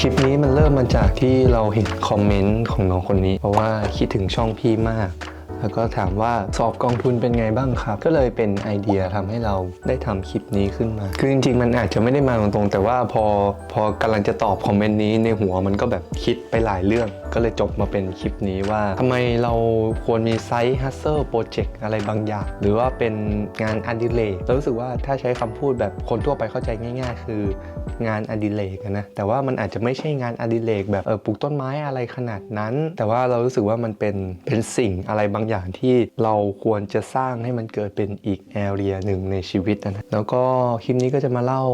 คลิปนี้มันเริ่มมาจากที่เราเห็นคอมเมนต์ของน้องคนนี้ เพราะว่าคิดถึงช่องพี่มาก แล้วก็ถามว่าสอบกองทุนเป็นไงบ้างครับ ก็เลยเป็นไอเดียทำให้เราได้ทำคลิปนี้ขึ้นมา คือจริงๆ มันอาจจะไม่ได้มาตรงๆ แต่ว่าพอพอกำลังจะตอบคอมเมนต์นี้ในหัวมันก็แบบคิดไปหลายเรื่อง ก็เลยจบมาเป็นคลิปนี้ว่าทำไมเราควรมีไซต์ฮัสเซอร์โปรเจกต์อะไรบางอย่าง หรือว่าเป็นงานอดิเรกเรารู้สึกว่าถ้าใช้คำพูดแบบคนทั่วไปเข้าใจง่าย ๆ คืองานอดิเรกนะแต่ว่ามันอาจจะไม่ใช่งานอดิเรกแบบเออปลูกต้นไม้อะไรขนาดนั้น แต่ว่าเรารู้สึกว่ามันเป็นเป็นสิ่งอะไรบางอย่างที่เราควรจะสร้างให้มันเกิดเป็นอีกแอเรียหนึ่งในชีวิตนะแล้วก็คลิปนี้ก็จะมาเล่า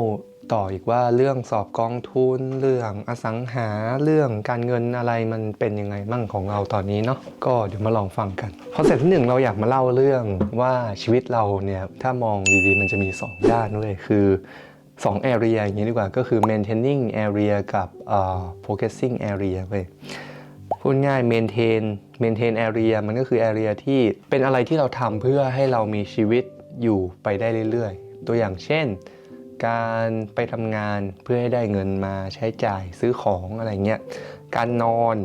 ต่ออีกว่าเรื่องสอบกองทุน เรื่องอสังหาเรื่องการเงินอะไรมันเป็นยังไงมั่งของเราตอนนี้เนาะก็เดี๋ยวมาลองฟังกันคอนเซ็ปต์ที่หนึ่งเราอยากมาเล่าเรื่องว่าชีวิตเราเนี่ยถ้ามองดีๆ มันจะมีสองด้านด้วยคือ2 area อย่างนี้ดีกว่าก็คือ maintaining area กับเอ่อ progressing area เว้ย พูดง่าย maintain maintain area มันก็คือ area ที่เป็นอะไรที่เราทำเพื่อให้เรามีชีวิตอยู่ไปได้เรื่อยๆ ตัวอย่างเช่น การไปทำงานเพื่อให้ได้เงินมาใช้จ่ายซื้อของอะไรเงี้ย การนอน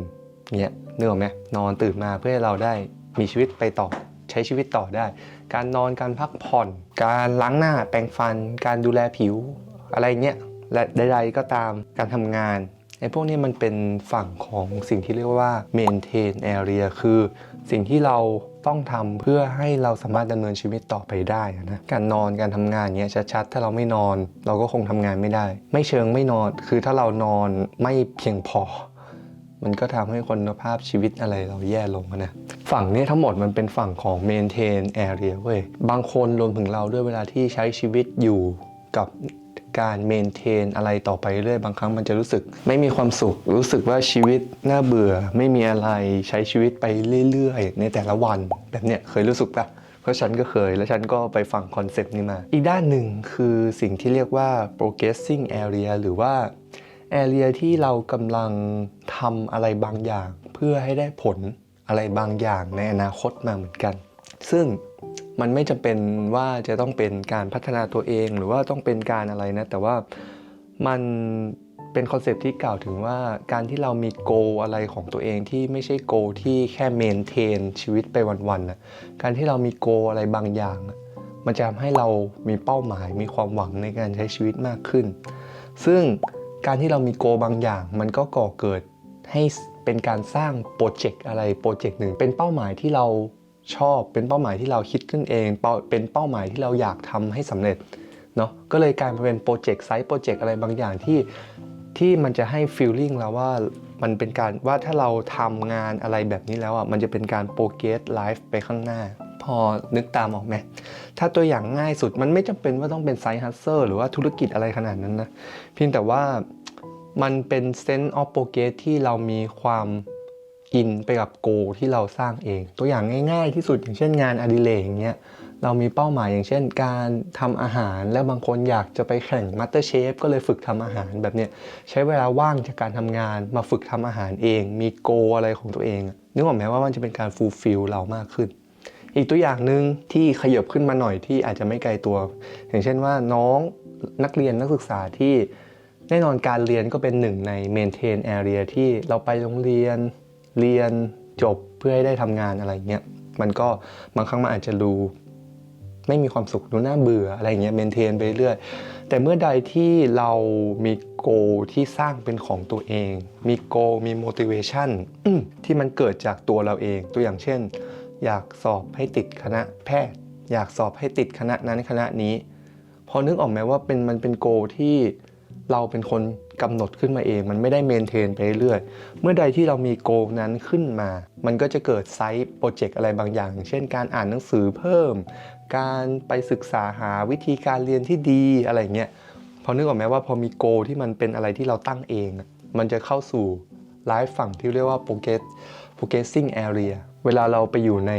เนี่ยนื้ออกไหมนอนตื่นมาเพื่อให้เราได้มีชีวิตไปต่อใช้ชีวิตต่อได้ การนอนการพักผ่อน การล้างหน้าแปรงฟัน การดูแลผิวอะไรเงี้ยและใดๆก็ตามการทำงาน ไอ้พวกนี้มันเป็นฝั่งของสิ่งที่เรียกว่า maintain area คือสิ่งที่เราต้องทำเพื่อให้เราสามารถดำเนินชีวิตต่อไปได้นะการนอนการทำงานเงี้ยชัดๆถ้าเราไม่นอน เราก็คงทำงานไม่ได้ ไม่เชิงไม่นอน คือถ้าเรานอนไม่เพียงพอ มันก็ทำให้คุณภาพชีวิตอะไรเราแย่ลงนะฝั่งนี้ทั้งหมดมันเป็นฝั่งของ maintain area เว้ยบางคนรวมถึงเราด้วยเวลาที่ใช้ชีวิตอยู่กับ การ maintain อะไรต่อไปเรื่อยบางครั้งมันจะรู้สึก ไม่มีความสุข รู้สึกว่าชีวิตน่าเบื่อ ไม่มีอะไรใช้ชีวิตไปเรื่อยๆ ในแต่ละวันแบบเนี้ยเคยรู้สึกปะเพราะฉันก็เคย แล้วฉันก็ไปฟังคอนเซปต์นี้มา อีกด้านหนึ่งคือสิ่งที่เรียกว่า progressing area หรือว่า area ที่เรากำลังทำอะไรบางอย่าง เพื่อให้ได้ผลอะไรบางอย่างในอนาคตมาเหมือนกัน ซึ่ง มันไม่จำเป็นว่าจะต้องเป็นการพัฒนาตัวเอง หรือว่าต้องเป็นการอะไรนะ แต่ว่ามันเป็นคอนเซปที่กล่าวถึงว่าการที่เรามีโกอะไรของตัวเองที่ไม่ใช่โกที่แค่เมนเทนชีวิตไปวันๆนะการที่เรามีโกอะไรบางอย่าง มันจะทำให้เรามีเป้าหมาย มีความหวังในการใช้ชีวิตมากขึ้น ซึ่งการที่เรามีโกบางอย่าง มันก็ก่อเกิดให้เป็นการสร้างโปรเจกต์อะไรโปรเจกต์หนึ่งเป็นเป้าหมายที่เรา ชอบเป็นเป้าหมายที่เราคิดขึ้นเอง เป้าเป็นเป้าหมายที่เราอยากทำให้สำเร็จเนาะก็เลยกลายมาเป็นโปรเจกต์ไซต์โปรเจกต์อะไรบางอย่างที่ที่มันจะให้ฟีลลิ่งแล้วว่ามันเป็นการว่าถ้าเราทำงานอะไรแบบนี้แล้วอะมันจะเป็นการโปรเกสไลฟ์ไปข้างหน้า พอนึกตามออกไหมถ้าตัวอย่างง่ายสุดมันไม่จำเป็นว่าต้องเป็นไซต์ฮัสเซอร์หรือว่าธุรกิจอะไรขนาดนั้นนะเพียงแต่ว่ามันเป็นเซนต์ออฟโปรเกสที่เรามีความ อินไปกับโกที่เราสร้างเอง ตัวอย่างง่าย ๆ ที่สุดอย่างเช่นงานอดิเรกอย่างเงี้ยเรามีเป้าหมายอย่างเช่น การทำอาหาร แล้วบางคนอยากจะไปแข่งมาสเตอร์เชฟก็เลยฝึกทำอาหารแบบเนี้ยใช้เวลาว่างจากการทำงานมาฝึกทำอาหารเอง มีโกอะไรของตัวเองนึกออกไหมว่ามันจะเป็นการฟูลฟิลเรามากขึ้น อีกตัวอย่างหนึ่งที่ขยับขึ้นมาหน่อยที่อาจจะไม่ไกลตัว อย่างเช่นว่าน้องนักเรียนนักศึกษาที่แน่นอนการเรียนก็เป็นหนึ่งใน maintain area ที่เราไปโรงเรียน เรียนจบเพื่อให้ได้ทำงานอะไรเงี้ยมันก็บางครั้งมันอาจจะดูไม่มีความสุขดูน่าเบื่ออะไรเงี้ย maintain ไปเรื่อยแต่เมื่อใดที่เรามีโกที่สร้างเป็นของตัวเอง มีโกมี motivation ที่มันเกิดจากตัวเราเอง ตัวอย่างเช่น อยากสอบให้ติดคณะแพทย์ อยากสอบให้ติดคณะนั้นคณะนี้ พอนึกออกไหมว่าเป็นมันเป็นโกที่ เราเป็นคนกำหนดขึ้นมาเอง มันไม่ได้เมนเทนไปเรื่อยเมื่อใดที่เรามีโกนั้นขึ้นมา มันก็จะเกิดไซต์โปรเจกต์อะไรบางอย่าง เช่นการอ่านหนังสือเพิ่ม การไปศึกษาหาวิธีการเรียนที่ดีอะไรเงี้ยพอนึกออกไหมว่าพอมีโกที่มันเป็นอะไรที่เราตั้งเอง มันจะเข้าสู่ไลฟ์ฝั่งที่เรียกว่า progress progressing area เวลาเราไปอยู่ใน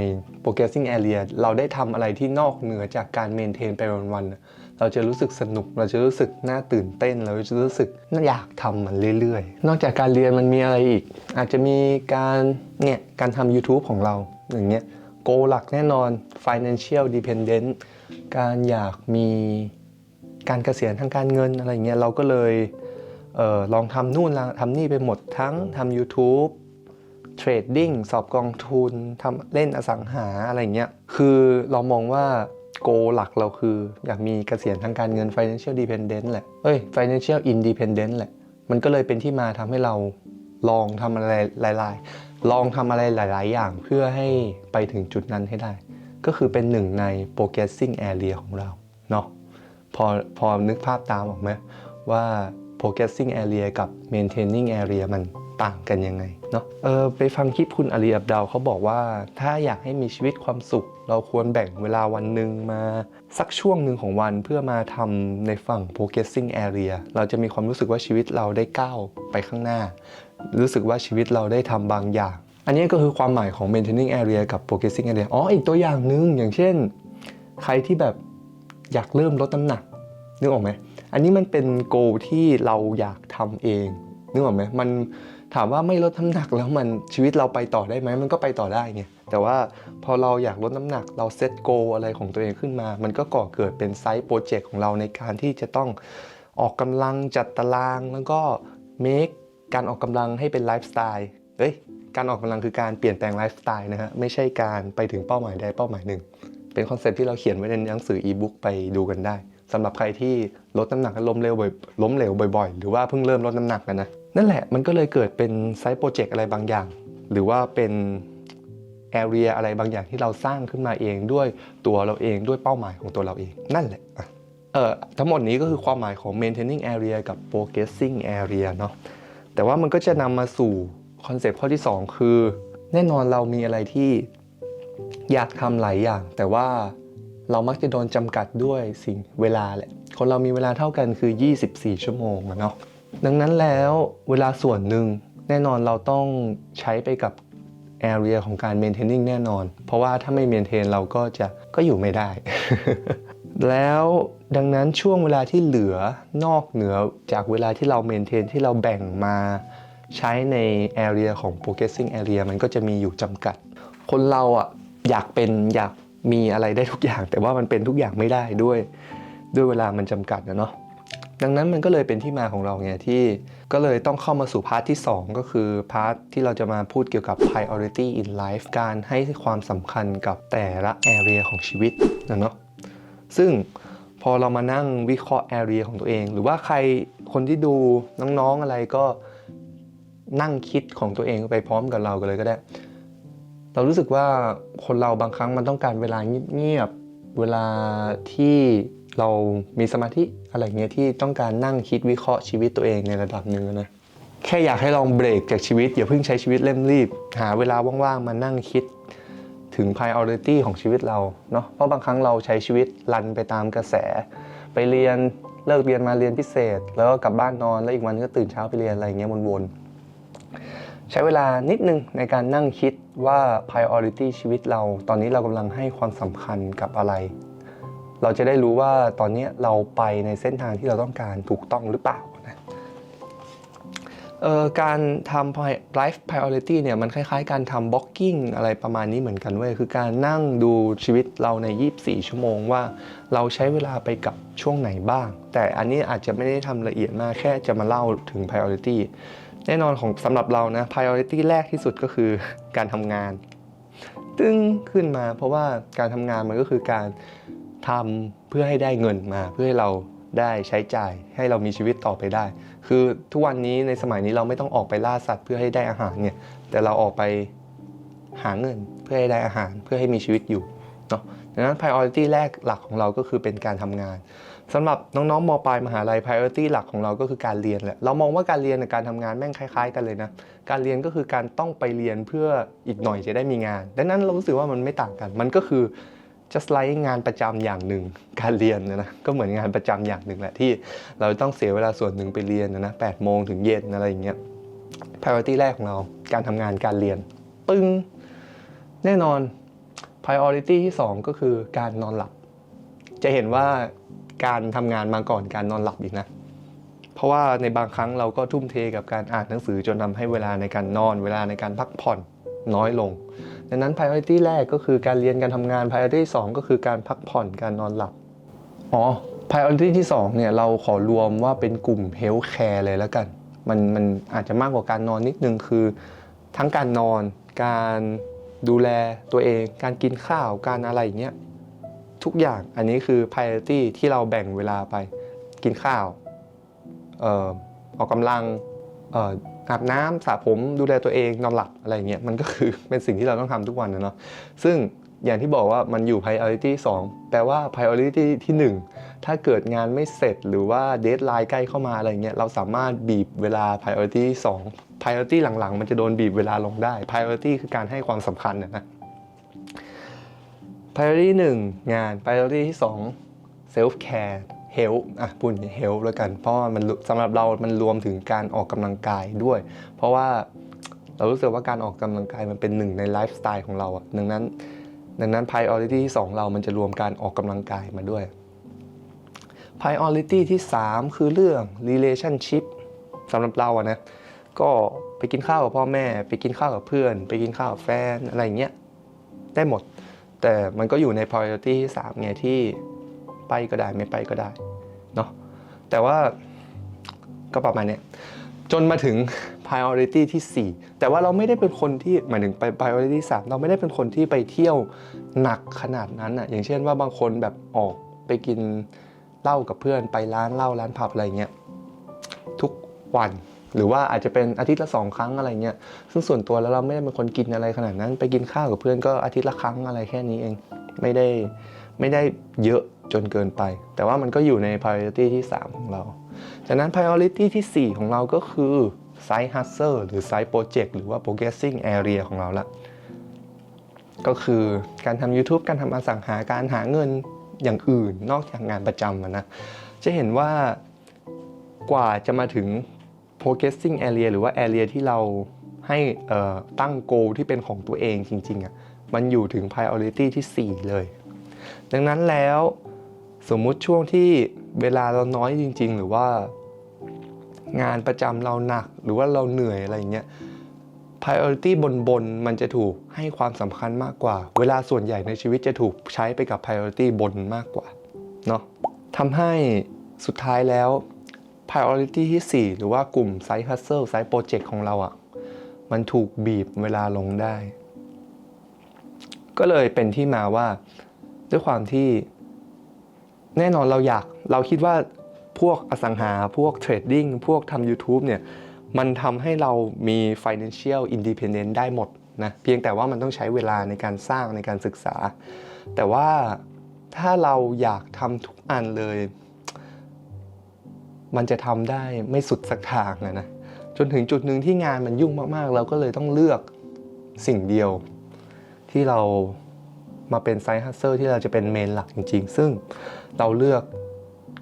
progressing area เราได้ทำอะไรที่นอกเหนือจากการ maintain ไปวันๆ เราจะรู้สึกสนุก เราจะรู้สึกน่าตื่นเต้น เราจะรู้สึกน่าอยากทำมันเรื่อยๆ นอกจากการเรียนมันมีอะไรอีก อาจจะมีการเนี่ยการทำ YouTube ของเราอย่างเงี้ยโกหลักแน่นอน financial dependent การอยากมีการเกษียณทางการเงินอะไรเงี้ยเราก็เลยเออลองทำนู่นทำนี่ไปหมดทั้งทำ YouTube เทรดดิ้งสอบกองทุนทำเล่นอสังหาอะไรเงี้ยคือเรามองว่า โกหลักเราคือ อยากมีเกษียณทางการเงิน financial dependent แหละ เอ้ย financial independent แหละ มันก็เลยเป็นที่มาทำให้เราลองทำอะไรหลาย ๆ ลองทำอะไรหลาย ๆ อย่างเพื่อให้ไปถึงจุดนั้นให้ได้ ก็คือเป็นหนึ่งใน progressing area ของเรา เนาะพอพอนึกภาพตามออกไหมว่า progressing area กับ maintaining area มันต่างกันยังไงเนาะเออไปฟังคลิปคุณอาลีอับดาวเขาบอกว่าถ้าอยากให้มีชีวิตความสุข เราควรแบ่งเวลาวันหนึ่งมา สักช่วงหนึ่งของวันเพื่อมาทำในฝั่ง progressing area เราจะมีความรู้สึกว่าชีวิตเราได้ก้าวไปข้างหน้า รู้สึกว่าชีวิตเราได้ทำบางอย่าง อันนี้ก็คือความหมายของ maintaining area กับ progressing area อ๋ออีกตัวอย่างหนึ่งอย่างเช่น ใครที่แบบอยากเริ่มลดน้ำหนักนึกออกไหม อันนี้มันเป็นโกที่เราอยากทำเองนึกออกไหมมันถามว่าไม่ลดน้ำหนักแล้วมันชีวิตเราไปต่อได้ไหมมันก็ไปต่อได้ไงแต่ว่าพอเราอยากลดน้ำหนักเราเซตโกอะไรของตัวเองขึ้นมา มันก็ก่อเกิดเป็นไซต์โปรเจกต์ของเราในการที่จะต้องออกกำลังจัดตารางแล้วก็ make การออกกำลังให้เป็นไลฟ์สไตล์เอ้ยการออกกำลังคือการเปลี่ยนแปลงไลฟ์สไตล์นะฮะไม่ใช่การไปถึงเป้าหมายใดเป้าหมายหนึ่ง เป็นคอนเซ็ปที่เราเขียนไว้ในหนังสืออีบุ๊กไปดูกันได้ สำหรับใครที่ลดน้ำหนักแล้วล้มเร็วบ่อยล้มเหลวบ่อยๆ หรือว่าเพิ่งเริ่มลดน้ำหนักนะนั่นแหละมันก็เลยเกิดเป็นไซต์โปรเจกต์อะไรบางอย่าง หรือว่าเป็นแอเรียอะไรบางอย่างที่เราสร้างขึ้นมาเองด้วยตัวเราเองด้วยเป้าหมายของตัวเราเองนั่นแหละอะเอ่อทั้งหมดนี้ก็คือความหมายของ maintaining area กับ progressing area เนาะแต่ว่ามันก็จะนำมาสู่คอนเซปต์ข้อที่ 2 คือ แน่นอนเรามีอะไรที่อยากทำหลายอย่าง แต่ว่า เรามักจะโดนจำกัดด้วยสิ่งเวลาแหละ คนเรามีเวลาเท่ากันคือ 24 ชั่วโมงอะเนาะ ดังนั้นแล้วเวลาส่วนหนึ่งแน่นอนเราต้องใช้ไปกับ area ของการ maintaining แน่นอน เพราะว่าถ้าไม่ maintain เราก็จะก็อยู่ไม่ได้ แล้วดังนั้นช่วงเวลาที่เหลือนอกเหนือจากเวลาที่เรา maintain ที่เราแบ่งมาใช้ใน area ของ progressing area มันก็จะมีอยู่จำกัด คนเราอะอยากเป็นอยาก มีอะไรได้ทุกอย่าง แต่ว่ามันเป็นทุกอย่างไม่ได้ด้วย ด้วยเวลามันจำกัดนะเนาะดังนั้นมันก็เลยเป็นที่มาของเราไงที่ก็เลยต้องเข้ามาสู่พาร์ทที่ 2 ก็คือพาร์ทที่เราจะมาพูดเกี่ยวกับ priority in life การให้ความสำคัญกับแต่ละ area ของชีวิตนะเนาะซึ่งพอเรามานั่งวิเคราะห์ area ของตัวเอง หรือว่าใครคนที่ดูน้องๆอะไรก็นั่งคิดของตัวเองไปพร้อมกับเรากันเลยก็ได้ เรารู้สึกว่าคนเราบางครั้งมันต้องการเวลาเงียบๆ เวลาที่เรามีสมาธิอะไรเงี้ยที่ต้องการนั่งคิดวิเคราะห์ชีวิตตัวเองในระดับหนึ่งนะ แค่อยากให้ลองเบรกจากชีวิตอย่าเพิ่งใช้ชีวิตเร่งรีบ หาเวลาว่างๆ มานั่งคิดถึง priority ของชีวิตเราเนาะ เพราะบางครั้งเราใช้ชีวิตรันไปตามกระแส ไปเรียนเลิกเรียนมาเรียนพิเศษ แล้วก็กลับบ้านนอนแล้วอีกวันก็ตื่นเช้าไปเรียนอะไรเงี้ยวนๆ ใช้เวลานิดนึงในการนั่งคิดว่า priority ชีวิตเรา ตอนนี้เรากำลังให้ความสำคัญกับอะไร เราจะได้รู้ว่าตอนนี้เราไปในเส้นทางที่เราต้องการถูกต้องหรือเปล่านะการทำ life priority เนี่ยมันคล้ายๆ การทำ blocking อะไรประมาณนี้เหมือนกันเว้ยคือการนั่งดูชีวิตเราใน 24 ชั่วโมงว่า เราใช้เวลาไปกับช่วงไหนบ้าง แต่อันนี้อาจจะไม่ได้ทำละเอียดมากแค่จะมาเล่าถึง priority แน่นอนของสำหรับเรานะ priority แรกที่สุดก็คือการทำงาน ตึ้งขึ้นมาเพราะว่าการทำงานมันก็คือการทำเพื่อให้ได้เงินมาเพื่อให้เราได้ใช้จ่ายให้เรามีชีวิตต่อไปได้ คือทุกวันนี้ในสมัยนี้เราไม่ต้องออกไปล่าสัตว์เพื่อให้ได้อาหารเนี่ย แต่เราออกไปหาเงินเพื่อให้ได้อาหารเพื่อให้มีชีวิตอยู่เนาะดังนั้น priority แรกหลักของเราก็คือเป็นการทำงาน สำหรับน้องๆมปลายมหาลัย priority หลักของเราก็คือการเรียนแหละ เรามองว่าการเรียนกับการทำงานแม่งคล้าย ๆ กันเลยนะ การเรียนก็คือการต้องไปเรียนเพื่ออีกหน่อยจะได้มีงาน ดังนั้นเรารู้สึกว่ามันไม่ต่างกัน มันก็คือ just like งานประจำอย่างหนึ่ง การเรียนนะนะ ก็เหมือนงานประจำอย่างหนึ่งแหละที่เราต้องเสียเวลาส่วนหนึ่งไปเรียนนะนะแปดโมงถึงเย็นอะไรอย่างเงี้ย priority แรกของเรา การทำงานการเรียน ปึ้ง แน่นอน priority ที่สองก็คือการนอนหลับ จะเห็นว่า การทำงานมาก่อนการนอนหลับอีกนะ เพราะว่าในบางครั้งเราก็ทุ่มเทกับการอ่านหนังสือจนทำให้เวลาในการนอน เวลาในการพักผ่อนน้อยลง ดังนั้น priority แรกก็คือการเรียนการทำงาน priority สองก็คือการพักผ่อนการนอนหลับ อ๋อ priority ที่2เนี่ยเราขอรวมว่าเป็นกลุ่ม health care เลยแล้วกัน มันมันอาจจะมากกว่าการนอนนิดนึงคือ ทั้งการนอน การดูแลตัวเอง การกินข้าว การอะไรอย่างเงี้ย ทุกอย่างอันนี้คือ priority ที่เราแบ่งเวลาไปกินข้าวอออกกำลังอาบน้ำสระผมดูแลตัวเองนอนหลับอะไรเงี้ยมันก็คือเป็นสิ่งที่เราต้องทำทุกวันนะเนาะซึ่งอย่างที่บอกว่ามันอยู่ priority 2 แปลว่า priority ที่ 1 ถ้าเกิดงานไม่เสร็จหรือว่า deadline ใกล้เข้ามาอะไรเงี้ยเราสามารถบีบเวลา priority 2 priority หลังๆ มันจะโดนบีบเวลาลงได้ priority คือการให้ความสำคัญนะนะ priority 1 งาน priority ที่ 2 self care health อะพูด health แล้วกัน เพราะมันสำหรับเรา มันรวมถึงการออกกำลังกายด้วย เพราะว่าเรารู้สึกว่าการออกกำลังกายมันเป็นหนึ่งในไลฟ์สไตล์ของเราอะดังนั้น ดังนั้น priority ที่ 2 เรามันจะรวมการออกกำลังกายมาด้วย priority ที่ 3 คือเรื่อง relationship สำหรับเราอะนะ ก็ไปกินข้าวกับพ่อแม่ ไปกินข้าวกับเพื่อน ไปกินข้าวกับแฟน อะไรอย่างเงี้ย ได้หมด แต่มันก็อยู่ใน priority ที่3ไงที่ไปก็ได้ไม่ไปก็ได้เนาะแต่ว่าก็ประมาณเนี้ยจนมาถึง priority ที่ 4 แต่ว่าเราไม่ได้เป็นคนที่หมายถึงไป priority ที่3เราไม่ได้เป็นคนที่ไปเที่ยวหนักขนาดนั้นอะอย่างเช่นว่าบางคนแบบออกไปกินเหล้ากับเพื่อนไปร้านเหล้าร้านผับอะไรเงี้ยทุกวัน หรือว่าอาจจะเป็นอาทิตย์ละสองครั้งอะไรเงี้ยซึ่งส่วนตัวแล้วเราไม่ได้เป็นคนกินอะไรขนาดนั้น ไปกินข้าวกับเพื่อนก็อาทิตย์ละครั้งอะไรแค่นี้เองไม่ได้ไม่ได้เยอะจนเกินไป แต่ว่ามันก็อยู่ใน priority ที่ 3 ของเรา จากนั้น priority ที่ 4 ของเราก็คือ side hustle หรือ side project หรือว่า progressing area ของเราละก็คือการทำ YouTube การทำอสังหาการหาเงินอย่างอื่นนอกจากงานประจำนะ จะเห็นว่ากว่าจะมาถึง progressing area หรือว่า area ที่เราให้ตั้ง goal ที่เป็นของตัวเองจริงๆอะ่ะมันอยู่ถึง priority ที่ 4 เลย ดังนั้นแล้วสมมุติช่วงที่เวลาเราน้อยจริง ๆ หรือว่างานประจำเราหนักหรือว่าเราเหนื่อยอะไรเงี้ย priority บนบนๆมันจะถูกให้ความสำคัญมากกว่า เวลาส่วนใหญ่ในชีวิตจะถูกใช้ไปกับ priority บนมากกว่าเนาะทำให้สุดท้ายแล้ว priority ที่ 4 หรือว่ากลุ่ม side hustle side project ของเราอะ่ะ มันถูกบีบเวลาลงได้ ก็เลยเป็นที่มาว่าด้วยความที่ แน่นอนเราอยากเราคิดว่าพวกอสังหาพวกเทรดดิ้งพวกทำ YouTube เนี่ย มันทำให้เรามี financial independent ได้หมดนะเพียงแต่ว่ามันต้องใช้เวลาในการสร้างในการศึกษา แต่ว่าถ้าเราอยากทำทุกอันเลย มันจะทำได้ไม่สุดสักทางอะนะจนถึงจุดหนึ่งที่งานมันยุ่งมากๆ เราก็เลยต้องเลือกสิ่งเดียว ที่เรามาเป็นไซต์ฮัสเซอร์ที่เราจะเป็นเมนหลักจริง ๆ ซึ่งเราเลือก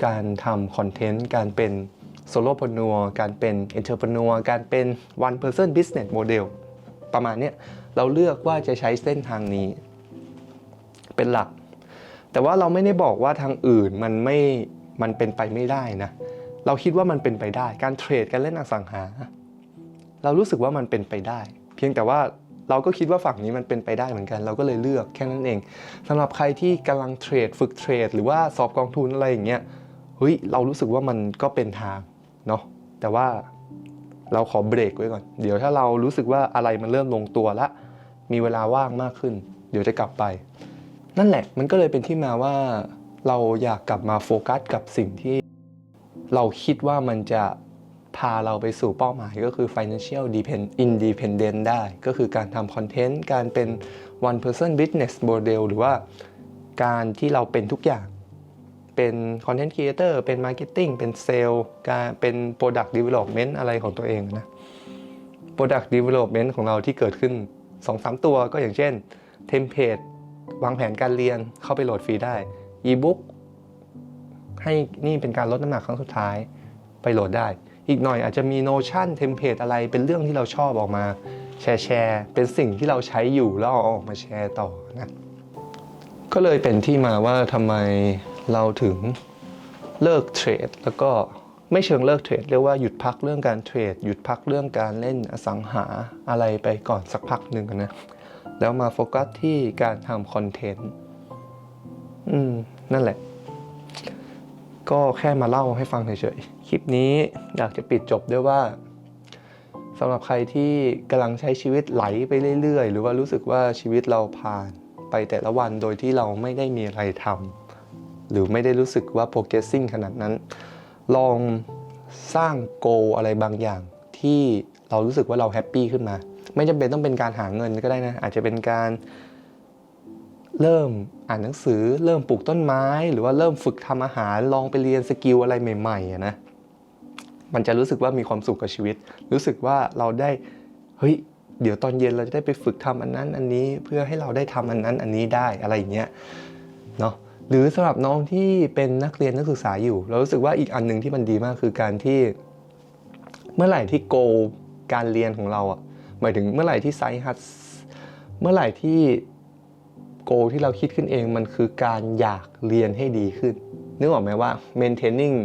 การทำคอนเทนต์การเป็นโซโล p r e n e u r การเป็น entrepreneur การเป็น one person business model ประมาณนี้เราเลือกว่าจะใช้เส้นทางนี้ เป็นหลัก แต่ว่าเราไม่ได้บอกว่าทางอื่นมันไม่มันเป็นไปไม่ได้นะ เราคิดว่ามันเป็นไปได้ การเทรดการเล่นอสังหา เรารู้สึกว่ามันเป็นไปได้ เพียงแต่ว่าเราก็คิดว่าฝั่งนี้มันเป็นไปได้เหมือนกัน เราก็เลยเลือกแค่นั้นเองสำหรับใครที่กำลังเทรดฝึกเทรด หรือว่าสอบกองทุนอะไรอย่างเงี้ยเฮ้ยเรารู้สึกว่ามันก็เป็นทางเนาะแต่ว่าเราขอเบรกไว้ก่อน เดี๋ยวถ้าเรารู้สึกว่าอะไรมันเริ่มลงตัวละ มีเวลาว่างมากขึ้น เดี๋ยวจะกลับไป นั่นแหละมันก็เลยเป็นที่มาว่าเราอยากกลับมาโฟกัสกับสิ่งที่ เราคิดว่ามันจะพาเราไปสู่เป้าหมายก็คือ financial depend independent ได้ ก็คือการทำคอนเทนต์ การเป็น one person business model หรือว่าการที่เราเป็นทุกอย่าง เป็น content creator เป็น marketing เป็น sale การเป็น product development อะไรของตัวเองนะ product development ของเราที่เกิดขึ้น 2-3 ตัวก็อย่างเช่นเทมเพลตวางแผนการเรียนเข้าไปโหลดฟรีได้ e-book ให้นี่เป็นการลดน้ำหนักครั้งสุดท้ายไปโหลดได้ อีกหน่อยอาจจะมี Notion เทมเพลตอะไรเป็นเรื่องที่เราชอบออกมาแชร์แชร์เป็นสิ่งที่เราใช้อยู่แล้วเอาออกมาแชร์ต่อนะก็เลยเป็นที่มาว่าทำไมเราถึงเลิกเทรดแล้วก็ไม่เชิงเลิกเทรดเรียกว่าหยุดพักเรื่องการเทรด หยุดพักเรื่องการเล่นอสังหาอะไรไปก่อนสักพักหนึ่งนะแล้วมาโฟกัสที่การทำคอนเทนต์อืม นั่นแหละ ก็แค่มาเล่าให้ฟังเฉยๆ คลิปนี้อยากจะปิดจบด้วยว่าสำหรับใครที่กำลังใช้ชีวิตไหลไปเรื่อยๆ หรือว่ารู้สึกว่าชีวิตเราผ่านไปแต่ละวันโดยที่เราไม่ได้มีอะไรทำหรือไม่ได้รู้สึกว่า progressing ขนาดนั้น ลองสร้าง goal อะไรบางอย่างที่เรารู้สึกว่าเราแฮปปี้ขึ้นมา ไม่จำเป็นต้องเป็นการหาเงินก็ได้นะ อาจจะเป็นการ เริ่มอ่านหนังสือ เริ่มปลูกต้นไม้ หรือว่าเริ่มฝึกทำอาหารลองไปเรียนสกิลอะไรใหม่ๆอะนะมันจะรู้สึกว่ามีความสุขกับชีวิต รู้สึกว่าเราได้เฮ้ยเดี๋ยวตอนเย็นเราจะได้ไปฝึกทำอันนั้นอันนี้เพื่อให้เราได้ทำอันนั้นอันนี้ได้อะไรอย่างเงี้ยเนาะหรือสำหรับน้องที่เป็นนักเรียนนักศึกษาอยู่ เรารู้สึกว่าอีกอันหนึ่งที่มันดีมากคือการที่ เมื่อไหร่ที่โกการเรียนของเราอะหมายถึงเมื่อไหร่ที่ไซฮัสเมื่อไหร่ที่ โกที่เราคิดขึ้นเองมันคือการอยากเรียนให้ดีขึ้น นึกออกไหมว่า maintaining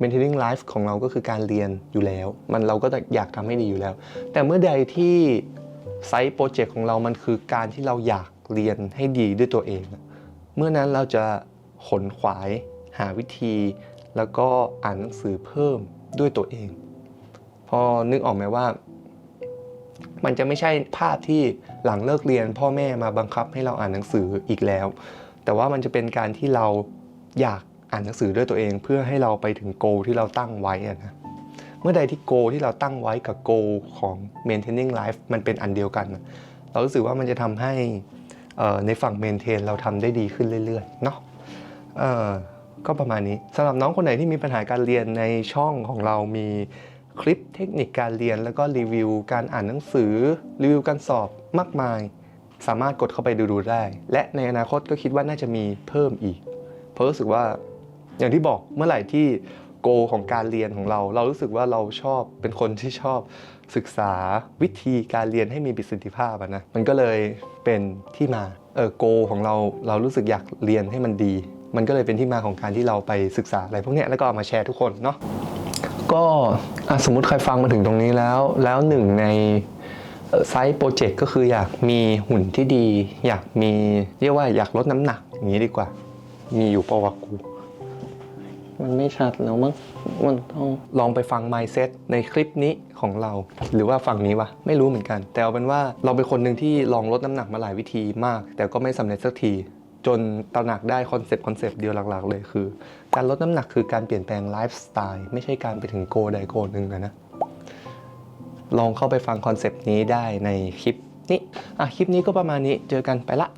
maintaining life ของเราก็คือการเรียนอยู่แล้ว มันเราก็อยากทำให้ดีอยู่แล้ว แต่เมื่อใดที่ไซต์โปรเจกต์ของเรามันคือการที่เราอยากเรียนให้ดีด้วยตัวเอง เมื่อนั้นเราจะขนขวายหาวิธี แล้วก็อ่านหนังสือเพิ่มด้วยตัวเอง พอนึกออกไหมว่า มันจะไม่ใช่ภาพที่หลังเลิกเรียน พ่อแม่มาบังคับให้เราอ่านหนังสืออีกแล้ว แต่ว่ามันจะเป็นการที่เราอยากอ่านหนังสือด้วยตัวเอง เพื่อให้เราไปถึงโกที่เราตั้งไว้นะเมื่อใดที่โกที่เราตั้งไว้กับโกของ maintaining life มันเป็นอันเดียวกัน เรารู้สึกว่ามันจะทำให้ในฝั่งเมนเทนเราทำได้ดีขึ้นเรื่อยๆเนาะก็ประมาณนี้สำหรับน้องคนไหนที่มีปัญหาการเรียนในช่องของเรามี คลิปเทคนิคการเรียนแล้วก็รีวิว การอ่านหนังสือ รีวิวการสอบมากมาย สามารถกดเข้าไปดูดูได้ และในอนาคตก็คิดว่าน่าจะมีเพิ่มอีก เพราะรู้สึกว่าอย่างที่บอกเมื่อไหร่ที่โกของการเรียนของเรา เรารู้สึกว่าเราชอบเป็นคนที่ชอบศึกษาวิธีการเรียนให้มีประสิทธิภาพะนะมันก็เลยเป็นที่มาเออโกของเราเรารู้สึกอยากเรียนให้มันดี มันก็เลยเป็นที่มาของการที่เราไปศึกษาอะไรพวกนี้แล้วก็เอามาแชร์ทุกคนเนาะ ก็อะสมมุติใครฟังมาถึงตรงนี้แล้ว แล้วหนึ่งในไซต์โปรเจกต์ก็คืออยากมีหุ่นที่ดี อยากมีเรียกว่าอยากลดน้ำหนักอย่างนี้ดีกว่า มีอยู่ปะวะกูมันไม่ชัดแล้วมั้งมันต้องลองไปฟัง mindset ในคลิปนี้ของเรา หรือว่าฝั่งนี้วะไม่รู้เหมือนกัน แต่เอาเป็นว่าเราเป็นคนหนึ่งที่ลองลดน้ำหนักมาหลายวิธีมาก แต่ก็ไม่สำเร็จสักที จนตระหนักได้คอนเซปต์คอนเซปต์เดียวหลักๆ เลยคือ การลดน้ำหนักคือการเปลี่ยนแปลงไลฟ์สไตล์ไม่ใช่การไปถึงโกใดโกหนึ่งนะ ลองเข้าไปฟังคอนเซปต์นี้ได้ในคลิปนี้อะคลิปนี้ก็ประมาณนี้เจอกันไปละ